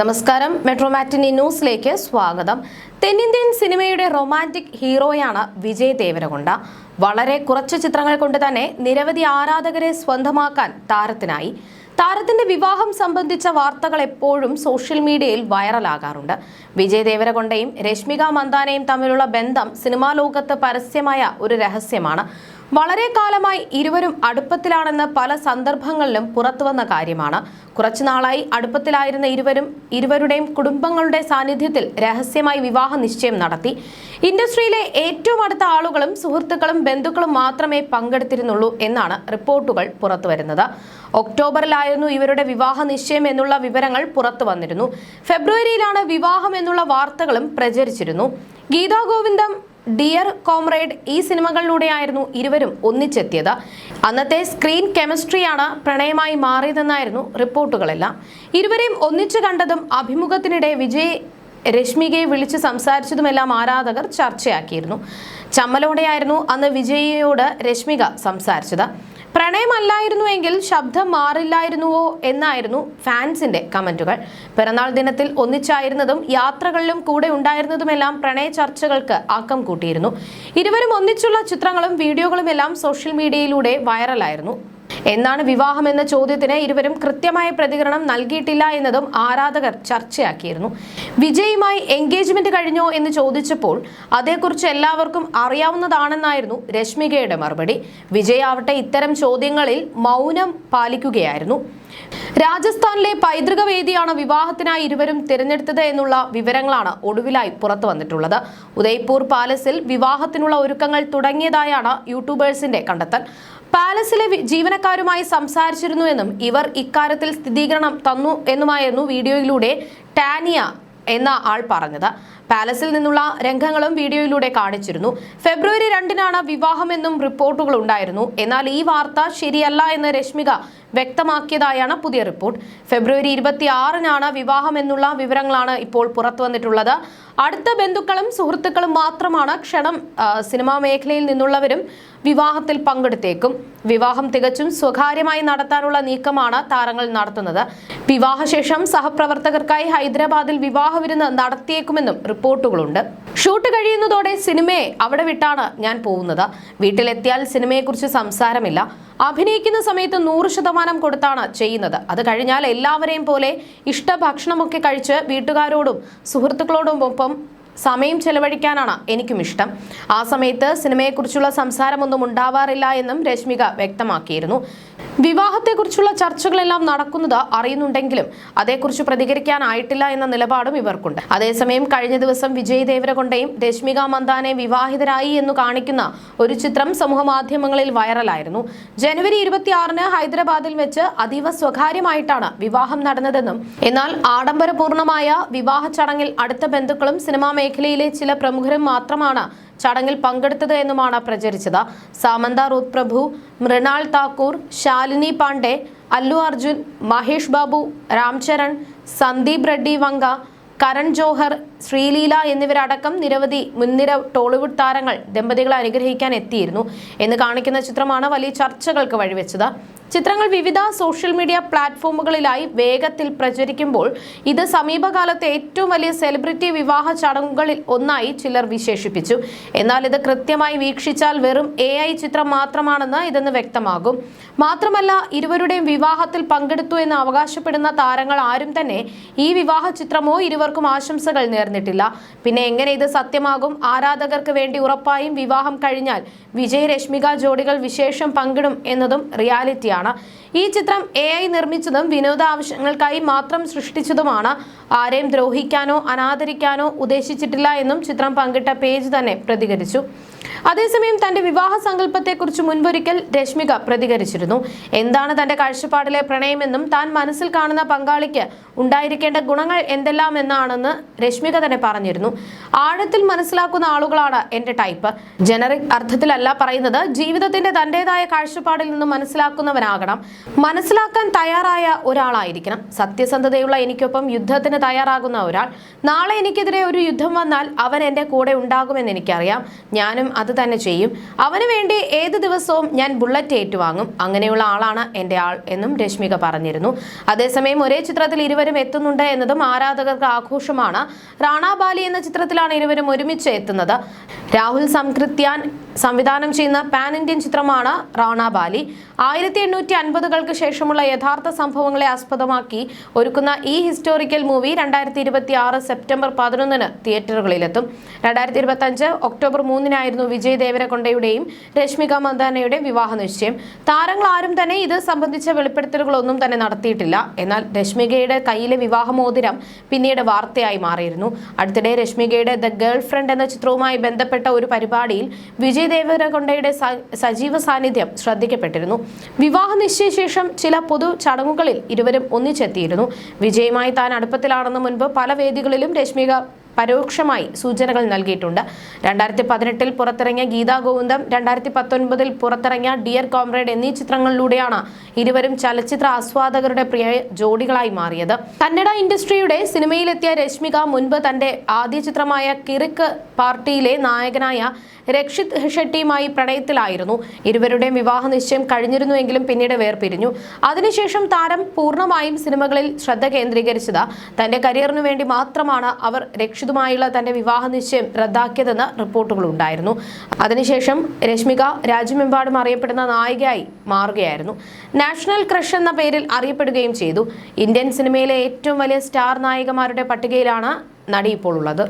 നമസ്കാരം. മെട്രോ മാറ്റിനി ന്യൂസിലേക്ക് സ്വാഗതം. തെന്നിന്ത്യൻ സിനിമയുടെ റൊമാന്റിക് ഹീറോയാണ് വിജയ് ദേവരകൊണ്ട. വളരെ കുറച്ച് ചിത്രങ്ങൾ കൊണ്ട് തന്നെ നിരവധി ആരാധകരെ സ്വന്തമാക്കാൻ താരത്തിനായി. താരത്തിന്റെ വിവാഹം സംബന്ധിച്ച വാർത്തകൾ എപ്പോഴും സോഷ്യൽ മീഡിയയിൽ വൈറലാകാറുണ്ട്. വിജയ് ദേവരകൊണ്ടയും രശ്മിക മന്ദാനയും തമ്മിലുള്ള ബന്ധം സിനിമാ ലോകത്ത് പരസ്യമായ ഒരു രഹസ്യമാണ്. വളരെ കാലമായി ഇരുവരും അടുപ്പത്തിലാണെന്ന് പല സന്ദർഭങ്ങളിലും പുറത്തുവന്ന കാര്യമാണ്. കുറച്ചുനാളായി അടുപ്പത്തിലായിരുന്ന ഇരുവരും ഇരുവരുടെയും കുടുംബങ്ങളുടെ സാന്നിധ്യത്തിൽ രഹസ്യമായി വിവാഹ നിശ്ചയം നടത്തി. ഇൻഡസ്ട്രിയിലെ ഏറ്റവും അടുത്ത ആളുകളും സുഹൃത്തുക്കളും ബന്ധുക്കളും മാത്രമേ പങ്കെടുത്തിരുന്നുള്ളൂ എന്നാണ് റിപ്പോർട്ടുകൾ പുറത്തുവരുന്നത്. ഒക്ടോബറിലായിരുന്നു ഇവരുടെ വിവാഹ നിശ്ചയം എന്നുള്ള വിവരങ്ങൾ പുറത്തു വന്നിരുന്നു ഫെബ്രുവരിയിലാണ് വിവാഹം എന്നുള്ള വാർത്തകളും പ്രചരിച്ചിരുന്നു. ഗീതാ ഗോവിന്ദം ഡിയർ കോംറേഡ് ഈ സിനിമകളിലൂടെയായിരുന്നു ഇരുവരും ഒന്നിച്ചെത്തിയത്. അന്നത്തെ സ്ക്രീൻ കെമിസ്ട്രിയാണ് പ്രണയമായി മാറിയതെന്നായിരുന്നു റിപ്പോർട്ടുകളെല്ലാം. ഇരുവരെയും ഒന്നിച്ചു കണ്ടതും അഭിമുഖത്തിനിടെ വിജയ് രശ്മികയെ വിളിച്ച് സംസാരിച്ചതുമെല്ലാം ആരാധകർ ചർച്ചയാക്കിയിരുന്നു. ചമ്മലോടെയായിരുന്നു അന്ന് വിജയയോട് രശ്മിക സംസാരിച്ചത്. പ്രണയമല്ലായിരുന്നുവെങ്കിൽ ശബ്ദം മാറില്ലായിരുന്നുവോ എന്നായിരുന്നു ഫാൻസിന്റെ കമന്റുകൾ. പിറന്നാൾ ദിനത്തിൽ ഒന്നിച്ചായിരുന്നതും യാത്രകളിലും കൂടെ ഉണ്ടായിരുന്നതുമെല്ലാം പ്രണയ ചർച്ചകൾക്ക് ആക്കം കൂട്ടിയിരുന്നു. ഇരുവരും ഒന്നിച്ചുള്ള ചിത്രങ്ങളും വീഡിയോകളും എല്ലാം സോഷ്യൽ മീഡിയയിലൂടെ വൈറലായിരുന്നു. എന്നാണ് വിവാഹം എന്ന ചോദ്യത്തിന് ഇരുവരും കൃത്യമായ പ്രതികരണം നൽകിയിട്ടില്ല എന്നതും ആരാധകർ ചർച്ചയാക്കിയിരുന്നു. വിജയുമായി എൻഗേജ്മെന്റ് കഴിഞ്ഞോ എന്ന് ചോദിച്ചപ്പോൾ അതേക്കുറിച്ച് എല്ലാവർക്കും അറിയാവുന്നതാണെന്നായിരുന്നു രശ്മികയുടെ മറുപടി. വിജയ് ആവട്ടെ ഇത്തരം ചോദ്യങ്ങളിൽ മൗനം പാലിക്കുകയായിരുന്നു. രാജസ്ഥാനിലെ പൈതൃക വേദിയാണ് വിവാഹത്തിനായി ഇരുവരും തിരഞ്ഞെടുത്തത് എന്നുള്ള വിവരങ്ങളാണ് ഒടുവിലായി പുറത്തു വന്നിട്ടുള്ളത്. ഉദയ്പൂർ പാലസിൽ വിവാഹത്തിനുള്ള ഒരുക്കങ്ങൾ തുടങ്ങിയതായാണ് യൂട്യൂബേഴ്സിന്റെ കണ്ടെത്തൽ. പാലസിലെ വി- ജീവനക്കാരുമായി സംസാരിച്ചിരുന്നുവെന്നും ഇവർ ഇക്കാര്യത്തിൽ സ്ഥിരീകരണം തന്നു എന്നുമായിരുന്നു വീഡിയോയിലൂടെ ടാനിയ എന്ന ആൾ പറഞ്ഞത്. പാലസിൽ നിന്നുള്ള രംഗങ്ങളും വീഡിയോയിലൂടെ കാണിച്ചിരുന്നു. ഫെബ്രുവരി രണ്ടിനാണ് വിവാഹമെന്നും റിപ്പോർട്ടുകൾ ഉണ്ടായിരുന്നു. എന്നാൽ ഈ വാർത്ത ശരിയല്ല എന്ന് രശ്മിക വ്യക്തമാക്കിയതായാണ് പുതിയ റിപ്പോർട്ട്. ഫെബ്രുവരി ഇരുപത്തി ആറിനാണ് വിവാഹം എന്നുള്ള വിവരങ്ങളാണ് ഇപ്പോൾ പുറത്തു വന്നിട്ടുള്ളത്. അടുത്ത ബന്ധുക്കളും സുഹൃത്തുക്കളും മാത്രമാണ് ക്ഷണം സിനിമാ മേഖലയിൽ നിന്നുള്ളവരും വിവാഹത്തിൽ പങ്കെടുത്തേക്കും. വിവാഹം തികച്ചും സ്വകാര്യമായി നടത്താനുള്ള നീക്കമാണ് താരങ്ങൾ നടത്തുന്നത്. വിവാഹശേഷം സഹപ്രവർത്തകർക്കായി ഹൈദരാബാദിൽ വിവാഹ വിരുന്ന് നടത്തിയേക്കുമെന്നും റിപ്പോർട്ടുകളുണ്ട്. ഷൂട്ട് കഴിയുന്നതോടെ സിനിമയെ അവിടെ വിട്ടാണ് ഞാൻ പോകുന്നത്. വീട്ടിലെത്തിയാൽ സിനിമയെക്കുറിച്ച് സംസാരമില്ല. അഭിനയിക്കുന്ന സമയത്ത് നൂറ് ശതമാനം കൊടുത്താണ് ചെയ്യുന്നത്. അത് കഴിഞ്ഞാൽ എല്ലാവരെയും പോലെ ഇഷ്ടഭക്ഷണമൊക്കെ കഴിച്ച് വീട്ടുകാരോടും സുഹൃത്തുക്കളോടും ഒപ്പം സമയം ചെലവഴിക്കാനാണ് എനിക്കും ഇഷ്ടം. ആ സമയത്ത് സിനിമയെക്കുറിച്ചുള്ള സംസാരമൊന്നും ഉണ്ടാവാറില്ല എന്നും രശ്മിക വ്യക്തമാക്കിയിരുന്നു. വിവാഹത്തെക്കുറിച്ചുള്ള ചർച്ചകളെല്ലാം നടക്കുന്നത് അറിയുന്നുണ്ടെങ്കിലും അതേക്കുറിച്ച് പ്രതികരിക്കാനായിട്ടില്ല എന്ന നിലപാടും ഇവർക്കുണ്ട്. അതേസമയം കഴിഞ്ഞ ദിവസം വിജയ് ദേവരകൊണ്ടയും രശ്മിക മന്ദാനെ വിവാഹിതരായി എന്ന് കാണിക്കുന്ന ഒരു ചിത്രം സമൂഹമാധ്യമങ്ങളിൽ വൈറലായിരുന്നു. ജനുവരി ഇരുപത്തിയാറിന് ഹൈദരാബാദിൽ വെച്ച് അതീവ സ്വകാര്യമായിട്ടാണ് വിവാഹം നടന്നതെന്നും എന്നാൽ ആഡംബരപൂർണമായ വിവാഹ ചടങ്ങിൽ അടുത്ത ബന്ധുക്കളും സിനിമാ മേഖലയിലെ ചില പ്രമുഖരും മാത്രമാണ് ചടങ്ങിൽ പങ്കെടുത്തത് എന്നുമാണ് പ്രചരിച്ചത്. സാമന്ത റൂത്ത് പ്രഭു മൃണാൾ താക്കൂർ ശാലിനി പാണ്ഡെ അല്ലു അർജുൻ മഹേഷ് ബാബു രാംചരൺ സന്ദീപ് റെഡ്ഡി വങ്ക കരൺ ജോഹർ ശ്രീലീല എന്നിവരടക്കം നിരവധി മുൻനിര ടോളിവുഡ് താരങ്ങൾ ദമ്പതികളെ അനുഗ്രഹിക്കാൻ എത്തിയിരുന്നു. എന്ന് കാണിക്കുന്ന ചിത്രമാണ് വലിയ ചർച്ചകൾക്ക് വഴിവെച്ചത്. ചിത്രങ്ങൾ വിവിധ സോഷ്യൽ മീഡിയ പ്ലാറ്റ്ഫോമുകളിലായി വേഗത്തിൽ പ്രചരിക്കുമ്പോൾ ഇത് സമീപകാലത്തെ ഏറ്റവും വലിയ സെലിബ്രിറ്റി വിവാഹ ചടങ്ങുകളിൽ ഒന്നായി ചിലർ വിശേഷിപ്പിച്ചു. എന്നാൽ ഇത് കൃത്യമായി വീക്ഷിച്ചാൽ വെറും എ ചിത്രം മാത്രമാണെന്ന് ഇതെന്ന് വ്യക്തമാകും. മാത്രമല്ല ഇരുവരുടെയും വിവാഹത്തിൽ പങ്കെടുത്തു എന്ന് അവകാശപ്പെടുന്ന താരങ്ങൾ ആരും തന്നെ ഈ വിവാഹ ചിത്രമോ ഇരുവർക്കും ആശംസകൾ നേർന്നിട്ടില്ല. പിന്നെ എങ്ങനെ ഇത് സത്യമാകും? ആരാധകർക്ക് വേണ്ടി ഉറപ്പായും വിവാഹം കഴിഞ്ഞാൽ വിജയ് രശ്മിക ജോഡികൾ വിശേഷം പങ്കിടും എന്നതും റിയാലിറ്റിയാണ്. ഈ ചിത്രം എ ഐ നിർമ്മിച്ചതും വിനോദ ആവശ്യങ്ങൾക്കായി മാത്രം സൃഷ്ടിച്ചതുമാണ്. ആരെയും ദ്രോഹിക്കാനോ അനാദരിക്കാനോ ഉദ്ദേശിച്ചിട്ടില്ല എന്നും ചിത്രം പങ്കിട്ട പേജ് തന്നെ പ്രതികരിച്ചു. അതേസമയം തന്റെ വിവാഹ സങ്കല്പത്തെക്കുറിച്ച് മുൻപൊരിക്കൽ രശ്മിക പ്രതികരിച്ചിരുന്നു. എന്താണ് തന്റെ കാഴ്ചപ്പാടിലെ പ്രണയമെന്നും താൻ മനസ്സിൽ കാണുന്ന പങ്കാളിക്ക് ഉണ്ടായിരിക്കേണ്ട ഗുണങ്ങൾ എന്തെല്ലാം എന്നാണെന്ന് രശ്മിക തന്നെ പറഞ്ഞിരുന്നു. ആഴത്തിൽ മനസ്സിലാക്കുന്ന ആളുകളാണ് എന്റെ ടൈപ്പ്. ജനറിക് അർത്ഥത്തിലല്ല പറയുന്നത് ജീവിതത്തിന്റെ തന്റേതായ കാഴ്ചപ്പാടിൽ നിന്ന് മനസ്സിലാക്കുന്നവനാകണം. മനസ്സിലാക്കാൻ തയ്യാറായ ഒരാളായിരിക്കണം. സത്യസന്ധതയുള്ള എനിക്കൊപ്പം യുദ്ധത്തിന് തയ്യാറാകുന്ന ഒരാൾ. നാളെ എനിക്കെതിരെ ഒരു യുദ്ധം വന്നാൽ അവൻ എന്റെ കൂടെ ഉണ്ടാകുമെന്ന് എനിക്കറിയാം. ഞാനും അത് തന്നെ ചെയ്യും. അവന് വേണ്ടി ഏത് ദിവസവും ഞാൻ ബുള്ളറ്റ് ഏറ്റുവാങ്ങും. അങ്ങനെയുള്ള ആളാണ് എന്റെ ആൾ എന്നും രശ്മിക പറഞ്ഞിരുന്നു. അതേസമയം ഒരേ ചിത്രത്തിൽ ഇരുവരും എത്തുന്നുണ്ട് എന്നതും ആരാധകർക്ക് ആഘോഷമാണ്. റാണാബാലി എന്ന ചിത്രത്തിലാണ് ഇരുവരും ഒരുമിച്ച് എത്തുന്നത്. രാഹുൽ സംകൃത്യാൻ സംവിധാനം ചെയ്യുന്ന പാൻ ഇന്ത്യൻ ചിത്രമാണ് റാണാബാലി ആയിരത്തി എണ്ണൂറ്റി അൻപതുകൾക്ക് ശേഷമുള്ള യഥാർത്ഥ സംഭവങ്ങളെ ആസ്പദമാക്കി ഒരുക്കുന്ന ഈ ഹിസ്റ്റോറിക്കൽ മൂവി രണ്ടായിരത്തി ഇരുപത്തി ആറ് സെപ്റ്റംബർ പതിനൊന്നിന് തിയേറ്ററുകളിലെത്തും. രണ്ടായിരത്തി ഇരുപത്തി അഞ്ച് ഒക്ടോബർ മൂന്നിനായിരുന്നു വിജയ് ദേവരകൊണ്ടയുടെയും രശ്മിക മന്ദാനയുടെയും വിവാഹ നിശ്ചയം. താരങ്ങൾ ആരും തന്നെ ഇത് സംബന്ധിച്ച വെളിപ്പെടുത്തലുകളൊന്നും തന്നെ നടത്തിയിട്ടില്ല. എന്നാൽ രശ്മികയുടെ കയ്യിലെ വിവാഹമോതിരം പിന്നീട് വാർത്തയായി മാറിയിരുന്നു. അടുത്തിടെ രശ്മികയുടെ ദ ഗേൾ ഫ്രണ്ട് എന്ന ചിത്രവുമായി ബന്ധപ്പെട്ട ഒരു പരിപാടിയിൽ വിജയ് ദേവരകൊണ്ടയുടെ സജീവ സാന്നിധ്യം ശ്രദ്ധിക്കപ്പെട്ടിരുന്നു. വിവാഹ നിശ്ചയശേഷം ചില പൊതു ചടങ്ങുകളിൽ ഇരുവരും ഒന്നിച്ചെത്തിയിരുന്നു. വിജയുമായി താൻ അടുപ്പത്തിലാണെന്ന് മുൻപ് പല വേദികളിലും രശ്മിക പരോക്ഷമായി സൂചനകൾ നൽകിയിട്ടുണ്ട്. രണ്ടായിരത്തി പതിനെട്ടിൽ പുറത്തിറങ്ങിയ ഗീതാ ഗോവിന്ദം രണ്ടായിരത്തി പത്തൊൻപതിൽ പുറത്തിറങ്ങിയ ഡിയർ കോംറേഡ് എന്നീ ചിത്രങ്ങളിലൂടെയാണ് ഇരുവരും ചലച്ചിത്ര ആസ്വാദകരുടെ പ്രിയ ജോഡികളായി മാറിയത്. കന്നഡ ഇൻഡസ്ട്രിയുടെ സിനിമയിലെത്തിയ രശ്മിക മുൻപ് തന്റെ ആദ്യ ചിത്രമായ കിറിക്ക് പാർട്ടിയിലെ നായകനായ രക്ഷിത് ഷെട്ടിയുമായി പ്രണയത്തിലായിരുന്നു. ഇരുവരുടെയും വിവാഹ നിശ്ചയം കഴിഞ്ഞിരുന്നുവെങ്കിലും പിന്നീട് വേർപിരിഞ്ഞു. അതിനുശേഷം താരം പൂർണമായും സിനിമകളിൽ ശ്രദ്ധ കേന്ദ്രീകരിച്ചത് തന്റെ കരിയറിനു വേണ്ടി മാത്രമാണ് അവർ രക്ഷിതുമായുള്ള തന്റെ വിവാഹ നിശ്ചയം റദ്ദാക്കിയതെന്ന് റിപ്പോർട്ടുകളുണ്ടായിരുന്നു. അതിനുശേഷം രശ്മിക രാജ്യമെമ്പാടും അറിയപ്പെടുന്ന നായികയായി മാറുകയായിരുന്നു. നാഷണൽ ക്രഷ് എന്ന പേരിൽ അറിയപ്പെടുകയും ചെയ്തു. ഇന്ത്യൻ സിനിമയിലെ ഏറ്റവും വലിയ സ്റ്റാർ നായികമാരുടെ പട്ടികയിലാണ് നടി ഇപ്പോൾ ഉള്ളത്.